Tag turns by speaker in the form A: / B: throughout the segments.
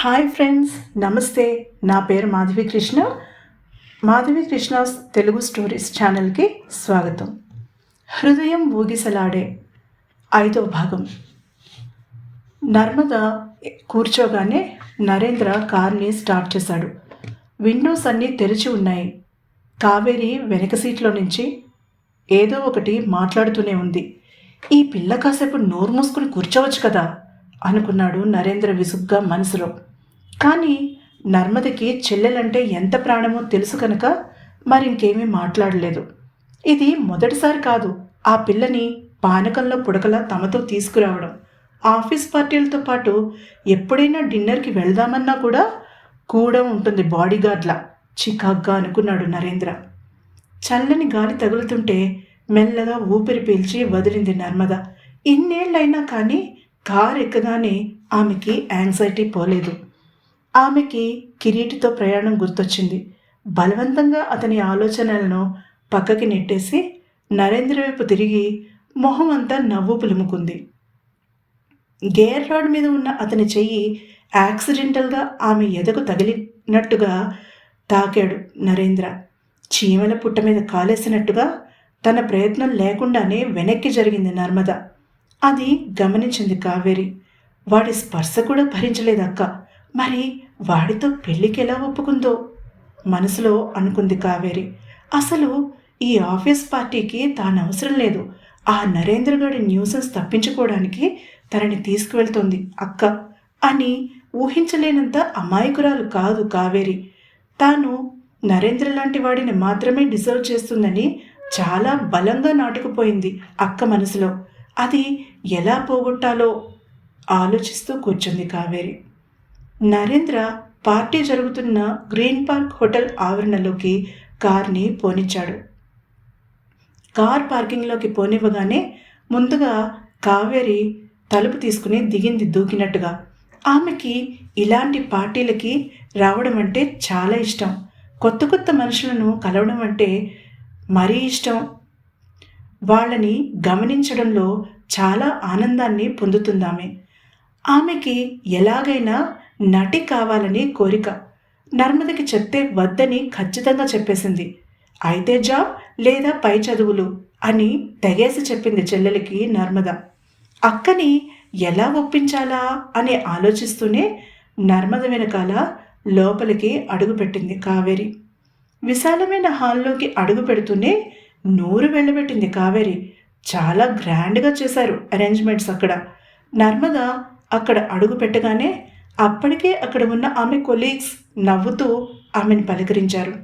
A: Hi friends నమస్తే. నా పేరు మాధవి కృష్ణ. మాధవి కృష్ణ తెలుగు స్టోరీస్ ఛానల్కి స్వాగతం. హృదయం ఊగిసలాడే ఐదో భాగం. నర్మద కూర్చోగానే నరేంద్ర కార్ని స్టార్ట్ చేశాడు. విండోస్ అన్నీ తెరిచి ఉన్నాయి. కావేరి వెనక సీట్లో నుంచి ఏదో ఒకటి మాట్లాడుతూనే ఉంది. ఈ పిల్ల కాసేపు నోరు మూసుకుని కూర్చోవచ్చు కదా? అనుకున్నాడు నరేంద్ర విసుగ్గా మనసులో. కానీ నర్మదకి చెల్లెలంటే ఎంత ప్రాణమో తెలుసు కనుక మరింకేమీ మాట్లాడలేదు. ఇది మొదటిసారి కాదు. ఆ పిల్లని పానకంలో పుడకలా తమతో తీసుకురావడం. ఆఫీస్ పార్టీలతో పాటు ఎప్పుడైనా డిన్నర్కి వెళ్దామన్నా కూడా కూడా ఉంటుంది బాడీగార్డ్లా. చికాగ్గా అనుకున్నాడు నరేంద్ర. చల్లని గాలి తగులుతుంటే మెల్లగా ఊపిరి పీల్చి వదిలింది నర్మద. ఇన్నేళ్ళైనా కానీ కారు ఎక్కగానే ఆమెకి యాంగ్జైటీ పోలేదు. ఆమెకి కిరీటితో ప్రయాణం గుర్తొచ్చింది. బలవంతంగా అతని ఆలోచనలను పక్కకి నెట్టేసి నరేంద్ర వైపు తిరిగి మొహం అంతా నవ్వు పులుముకుంది. గేర్ రాడ్ మీద ఉన్న అతని చెయ్యి యాక్సిడెంటల్గా ఆమె ఎదకు తగిలినట్టుగా తాకాడు నరేంద్ర. చీమల పుట్ట మీద కాలేసినట్టుగా తన ప్రయత్నం లేకుండానే వెనక్కి జరిగింది నర్మద. అది గమనించింది కావేరి. వాడి స్పర్శ కూడా భరించలేదు అక్క మరి వాడితో పెళ్ళికి ఎలా ఒప్పుకుందో? మనసులో అనుకుంది కావేరి. అసలు ఈ ఆఫీస్ పార్టీకి తాను అవసరం లేదు. ఆ నరేంద్ర గారి న్యూసెన్స్ తప్పించుకోవడానికి తనని తీసుకువెళ్తోంది అక్క అని ఊహించలేనంత అమాయకురాలు కాదు కావేరి. తాను నరేంద్ర లాంటి వాడిని మాత్రమే డిజర్వ్ చేస్తుందని చాలా బలంగా నాటుకుపోయింది అక్క మనసులో. అది ఎలా పోగొట్టాలో ఆలోచిస్తూ కూర్చుంది కావేరి. నరేంద్ర పార్టీ జరుగుతున్న గ్రీన్ పార్క్ హోటల్ ఆవరణలోకి కార్ని పోనిచ్చాడు. కార్ పార్కింగ్లోకి పోనివ్వగానే ముందుగా కావేరి తలుపు తీసుకుని దిగింది దూకినట్టుగా. ఆమెకి ఇలాంటి పార్టీలకి రావడం అంటే చాలా ఇష్టం. కొత్త కొత్త మనుషులను కలవడం అంటే మరీ ఇష్టం. వాళ్ళని గమనించడంలో చాలా ఆనందాన్ని పొందుతుందామె. ఆమెకి ఎలాగైనా నటి కావాలని కోరిక. నర్మదకి చెప్తే వద్దని ఖచ్చితంగా చెప్పేసింది. అయితే జాబ్ లేదా పై చదువులు అని తెగేసి చెప్పింది చెల్లెలికి నర్మద. అక్కని ఎలా ఒప్పించాలా అని ఆలోచిస్తూనే నర్మద వెనకాల లోపలికి అడుగుపెట్టింది కావేరి. విశాలమైన హాల్లోకి అడుగు పెడుతూనే నూరు వెళ్ళబెట్టింది కావేరి. చాలా గ్రాండ్గా చేశారు అరేంజ్మెంట్స్ అక్కడ. నర్మద అక్కడ అడుగు పెట్టగానే అప్పటికే అక్కడ ఉన్న ఆమె కొలీగ్స్ నవ్వుతూ ఆమెను పలకరించారు.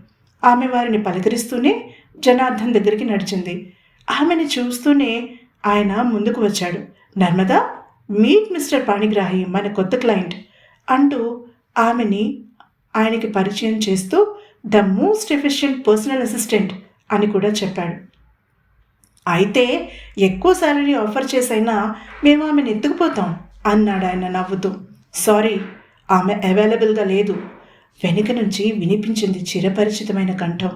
A: ఆమె వారిని పలకరిస్తూనే జనార్దన్ దగ్గరికి నడిచింది. ఆమెని చూస్తూనే ఆయన ముందుకు వచ్చాడు. నర్మదా మీట్ మిస్టర్ పాణిగ్రాహి మన కొత్త క్లయింట్ అంటూ ఆమెని ఆయనకి పరిచయం చేస్తూ the most efficient personal assistant అని కూడా చెప్పాడు. అయితే ఎక్కువ సాలరీ ఆఫర్ చేసైనా మేము ఆమెను ఎత్తుకుపోతాం అన్నాడు ఆయన నవ్వుతూ. సారీ ఆమె అవైలబుల్గా లేదు. వెనుక నుంచి వినిపించింది చిరపరిచితమైన కంఠం.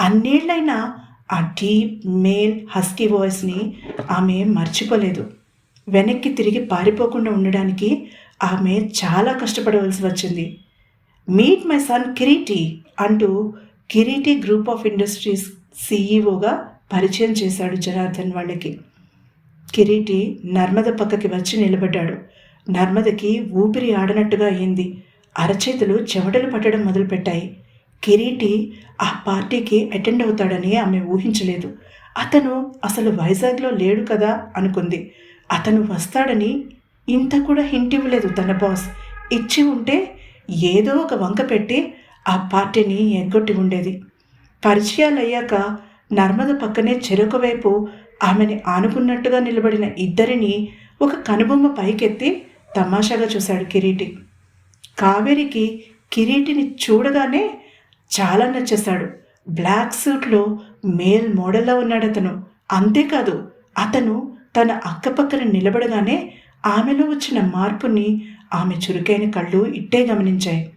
A: అన్నేళ్ళైనా ఆ డీప్ మేల్ హస్కీ వాయిస్ని ఆమె మర్చిపోలేదు. వెనక్కి తిరిగి పారిపోకుండా ఉండడానికి ఆమె చాలా కష్టపడవలసి వచ్చింది. మీట్ మై సన్ కిరీటి అంటూ కిరీటి గ్రూప్ ఆఫ్ ఇండస్ట్రీస్ సీఈఓగా పరిచయం చేశాడు జనార్దన్ వాళ్ళకి. కిరీటి నర్మద పక్కకి వచ్చి నిలబడ్డాడు. నర్మదకి ఊపిరి ఆడనట్టుగా అయింది. అరచేతులు చెమటలు పట్టడం మొదలుపెట్టాయి. కిరీటి ఆ పార్టీకి అటెండ్ అవుతాడని ఆమె ఊహించలేదు. అతను అసలు వైజాగ్లో లేడు కదా అనుకుంది. అతను వస్తాడని ఇంత కూడా హింట్ ఇవ్వలేదు తన బాస్. ఇచ్చి ఉంటే ఏదో ఒక వంక పెట్టి ఆ పార్టీని ఎగ్గొట్టి ఉండేది. పరిచయాలు అయ్యాక నర్మద పక్కనే చెరుకు వైపు ఆమెని ఆనుకున్నట్టుగా నిలబడిన ఇద్దరిని ఒక కనుబొమ్మ పైకెత్తి తమాషాగా చూశాడు కిరీటి. కావేరికి కిరీటిని చూడగానే చాలా నచ్చేశాడు. బ్లాక్ సూట్లో మేల్ మోడల్లా ఉన్నాడు అతను అంతేకాదు అతను తన అక్కపక్కన నిలబడగానే ఆమెలో వచ్చిన మార్పుని ఆమె చురుకైన కళ్ళు ఇట్టే గమనించాయి.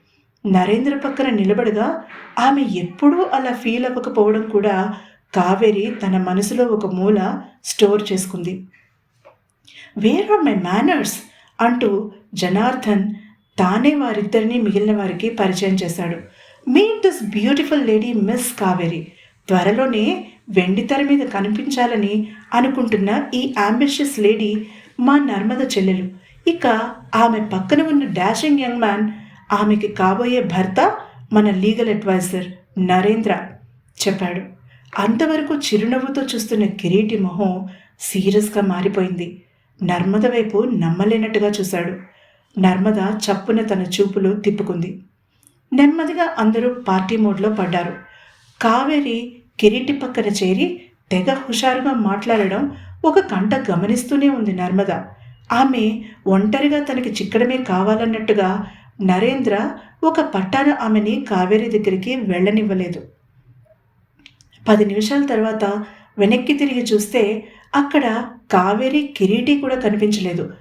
A: నరేంద్ర పక్కన నిలబడగా ఆమె ఎప్పుడూ అలా ఫీల్ అవ్వకపోవడం కూడా కావేరి తన మనసులో ఒక మూల స్టోర్ చేసుకుంది. Where are my manners? అంటూ జనార్దన్ తానే వారిద్దరిని మిగిలిన వారికి పరిచయం చేశాడు. Meet this beautiful lady miss Kaveri. త్వరలోనే వెండితెర మీద కనిపించాలని అనుకుంటున్న ఈ అంబిషియస్ లేడీ మా నర్మద చెల్లెలు. ఇక ఆమె పక్కన ఉన్న డాషింగ్ యంగ్ మ్యాన్ ఆమెకి కాబోయే భర్త మన లీగల్ అడ్వైజర్ నరేంద్ర చెప్పాడు. అంతవరకు చిరునవ్వుతో చూస్తున్న కిరీటి మొహం సీరియస్గా మారిపోయింది. నర్మద వైపు నమ్మలేనట్టుగా చూశాడు. నర్మద చప్పున తన చూపులు తిప్పుకుంది. నెమ్మదిగా అందరూ పార్టీ మోడ్లో పడ్డారు. కావేరి కిరీటి పక్కన చేరి తెగ హుషారుగా మాట్లాడడం ఒక కంట గమనిస్తూనే ఉంది నర్మద. ఆమె ఒంటరిగా తనకి చిక్కడమే కావాలన్నట్టుగా నరేంద్ర ఒక పట్టాన ఆమెని కావేరి దగ్గరికి వెళ్ళనివ్వలేదు. పది నిమిషాల తర్వాత వెనక్కి తిరిగి చూస్తే అక్కడ కావేరి కిరీటి కూడా కనిపించలేదు.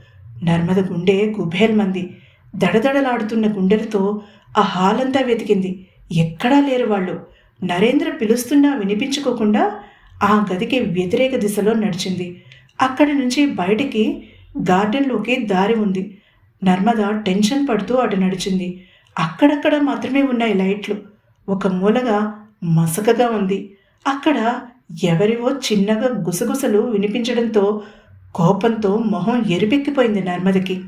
A: నర్మద గుండె గుభేల్మంది దడదడలాడుతున్న గుండెలతో ఆ హాలంతా వెతికింది. ఎక్కడా లేరు వాళ్ళు. నరేంద్ర పిలుస్తున్నా వినిపించుకోకుండా ఆ గదికి వ్యతిరేక దిశలో నడిచింది. అక్కడి నుంచి బయటికి గార్డెన్లోకి దారి ఉంది. నర్మద టెన్షన్ పడుతూ అటు నడిచింది. అక్కడక్కడ మాత్రమే ఉన్నాయి లైట్లు. ఒక మూలగా మసకగా ఉంది. అక్కడ ఎవరివో చిన్నగా గుసగుసలు వినిపించడంతో కోపంతో మొహం ఎరిపెక్కిపోయింది నర్మదకి.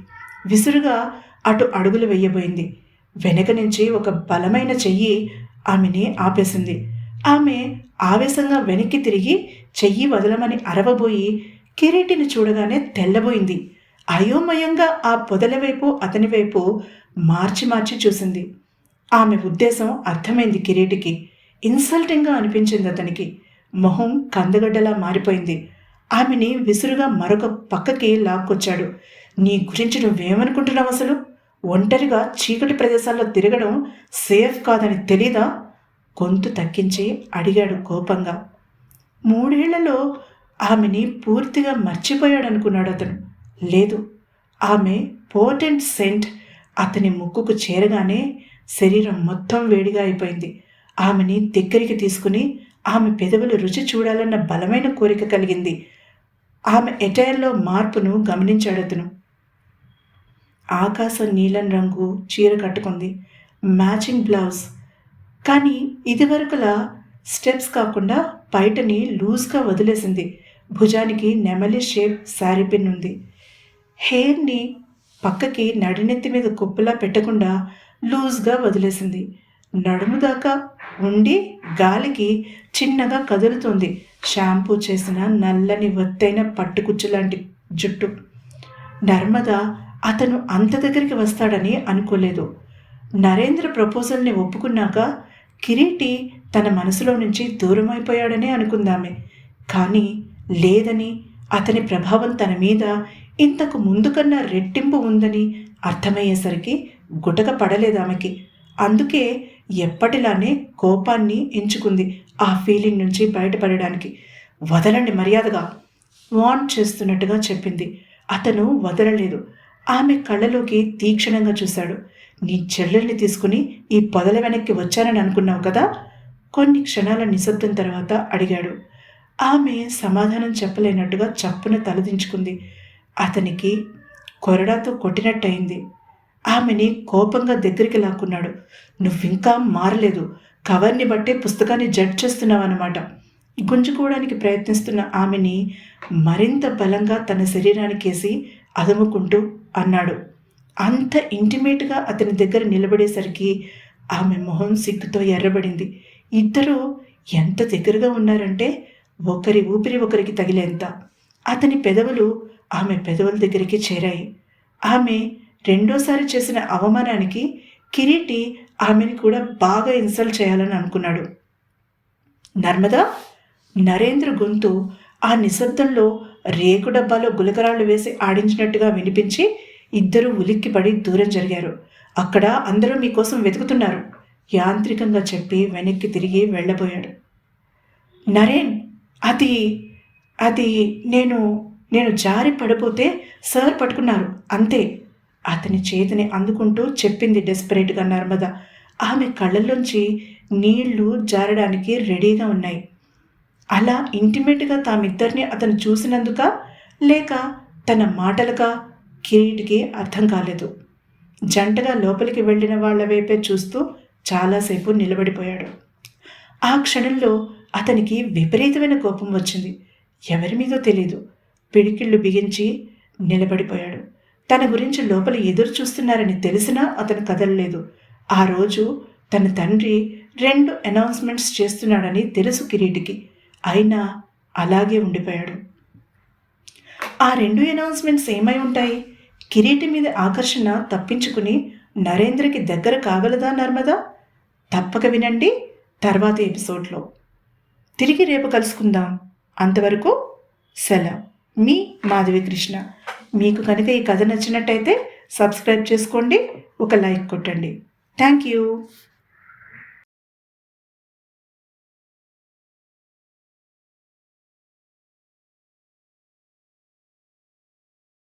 A: విసురుగా అటు అడుగులు వేయబోయింది. వెనక నుంచి ఒక బలమైన చెయ్యి ఆమెని ఆపేసింది. ఆమె ఆవేశంగా వెనక్కి తిరిగి చెయ్యి వదలమని అరవబోయి కిరీటిని చూడగానే తెల్లబోయింది. అయోమయంగా ఆ పొదల వైపు అతని వైపు మార్చి మార్చి చూసింది. ఆమె ఉద్దేశం అర్థమైంది కిరీటికి. ఇన్సల్టింగ్గా అనిపించింది అతనికి. మొహం కందగడ్డలా మారిపోయింది. ఆమెని విసురుగా మరొక పక్కకి లాక్కొచ్చాడు. నీ గురించి నువ్వేమనుకుంటున్నావు అసలు? ఒంటరిగా చీకటి ప్రదేశాల్లో తిరగడం సేఫ్ కాదని తెలీదా? గొంతు తగ్గించి అడిగాడు కోపంగా. మూడేళ్ళలో ఆమెని పూర్తిగా మర్చిపోయాడనుకున్నాడు అతను. లేదు ఆమె పోటెంట్ సెంట్ అతని ముక్కుకు చేరగానే శరీరం మొత్తం వేడిగా అయిపోయింది. ఆమెని దగ్గరికి తీసుకుని ఆమె పెదవులు రుచి చూడాలన్న బలమైన కోరిక కలిగింది. ఆమె ఎటైర్లో మార్పును గమనించాడు అతను. ఆకాశం నీలం రంగు చీర కట్టుకుంది. Matching blouse. కానీ ఇదివరకులా స్టెప్స్ కాకుండా బయటని లూజ్గా వదిలేసింది. భుజానికి నెమలి షేప్ శారీ పిన్ ఉంది. హెయిర్ని పక్కకి నడినెత్తి మీద కుప్పలా పెట్టకుండా లూజ్గా వదిలేసింది. నడుము దాకా ఉండి గాలికి చిన్నగా కదులుతుంది. షాంపూ చేసిన నల్లని ఒత్తైన పట్టుకుచ్చు లాంటి జుట్టు. నర్మద అతను అంత దగ్గరికి వస్తాడని అనుకోలేదు. నరేంద్ర ప్రపోజల్ని ఒప్పుకున్నాక కిరీటి తన మనసులో నుంచి దూరం అయిపోయాడనే అనుకుందామే. కానీ లేదని అతని ప్రభావం తన మీద ఇంతకు ముందు కన్నా రెట్టింపు ఉందని అర్థమయ్యేసరికి గుటక పడలేదు ఆమెకి అందుకే ఎప్పటిలానే కోపాన్ని ఎంచుకుంది ఆ ఫీలింగ్ నుంచి బయటపడడానికి. వదలండి మర్యాదగా వాన్ చేస్తున్నట్టుగా చెప్పింది. అతను వదలలేదు. ఆమె కళ్ళలోకి తీక్షణంగా చూశాడు. నీ చెల్లెల్ని తీసుకుని ఈ పొదల వెనక్కి వచ్చానని అనుకున్నావు కదా? కొన్ని క్షణాల నిశ్శబ్దం తర్వాత అడిగాడు. ఆమె సమాధానం చెప్పలేనట్టుగా చప్పున తలదించుకుంది. అతనికి కొరడాతో కొట్టినట్టయింది. ఆమెని కోపంగా దగ్గరికి లాక్కున్నాడు. నువ్వింకా మారలేదు. కవర్ని బట్టే పుస్తకాన్ని జడ్జ్ చేస్తున్నావు అనమాట గుంజుకోవడానికి ప్రయత్నిస్తున్న ఆమెని మరింత బలంగా తన శరీరానికేసి అదుముకుంటూ అన్నాడు. అంత ఇంటిమేట్గా అతని దగ్గర నిలబడేసరికి ఆమె మొహం సిగ్గుతో ఎర్రబడింది. ఇద్దరూ ఎంత దగ్గరగా ఉన్నారంటే ఒకరి ఊపిరి ఒకరికి తగిలేంత. అతని పెదవులు ఆమె పెదవుల దగ్గరికి చేరాయి. ఆమె రెండోసారి చేసిన అవమానానికి కిరీటి ఆమెని కూడా బాగా ఇన్సల్ట్ చేయాలని అనుకున్నాడు. నర్మదా నరేంద్ర గొంతు ఆ నిశ్శబ్దంలో రేకు డబ్బాలో గులకరాళ్ళు వేసి ఆడించినట్టుగా వినిపించి ఇద్దరూ ఉలిక్కిపడి దూరం జరిగారు. అక్కడ అందరూ మీకోసం వెతుకుతున్నారు యాంత్రికంగా చెప్పి వెనక్కి తిరిగి వెళ్ళబోయాడు. నరేన్ అది అది నేను నేను జారి పడిపోతే సార్ పట్టుకున్నారు అంతే. అతని చేతిని అందుకుంటూ చెప్పింది డెస్పరేట్గా నర్మద. ఆమె కళ్ళల్లోంచి నీళ్ళు జారడానికి రెడీగా ఉన్నాయి. అలా ఇంటిమేట్గా తామిద్దరిని అతను చూసినందుక లేక తన మాటలుగా కిరీట్కి అర్థం కాలేదు. జంటగా లోపలికి వెళ్ళిన వాళ్ళ వైపే చూస్తూ చాలాసేపు నిలబడిపోయాడు. ఆ క్షణంలో అతనికి విపరీతమైన కోపం వచ్చింది. ఎవరి మీదో తెలియదు పిడికిళ్ళు బిగించి నిలబడిపోయాడు. తన గురించి లోపల ఎదురు చూస్తున్నారని తెలిసినా అతను కదలలేదు. ఆ రోజు తన తండ్రి రెండు అనౌన్స్మెంట్స్ చేస్తున్నాడని తెలుసు కిరీటికి. అయినా అలాగే ఉండిపోయాడు. ఆ రెండు అనౌన్స్మెంట్స్ ఏమై ఉంటాయి? కిరీటి మీద ఆకర్షణ తప్పించుకుని నరేంద్రకి దగ్గర కాగలదా నర్మదా? తప్పక వినండి తర్వాత ఎపిసోడ్లో. తిరిగి రేపు కలుసుకుందాం. అంతవరకు సెలవు. మీ మాధవి కృష్ణ మీకు కనుక ఈ కథ నచ్చినట్టయితే సబ్స్క్రైబ్ చేసుకోండి ఒక లైక్ కొట్టండి. Thank you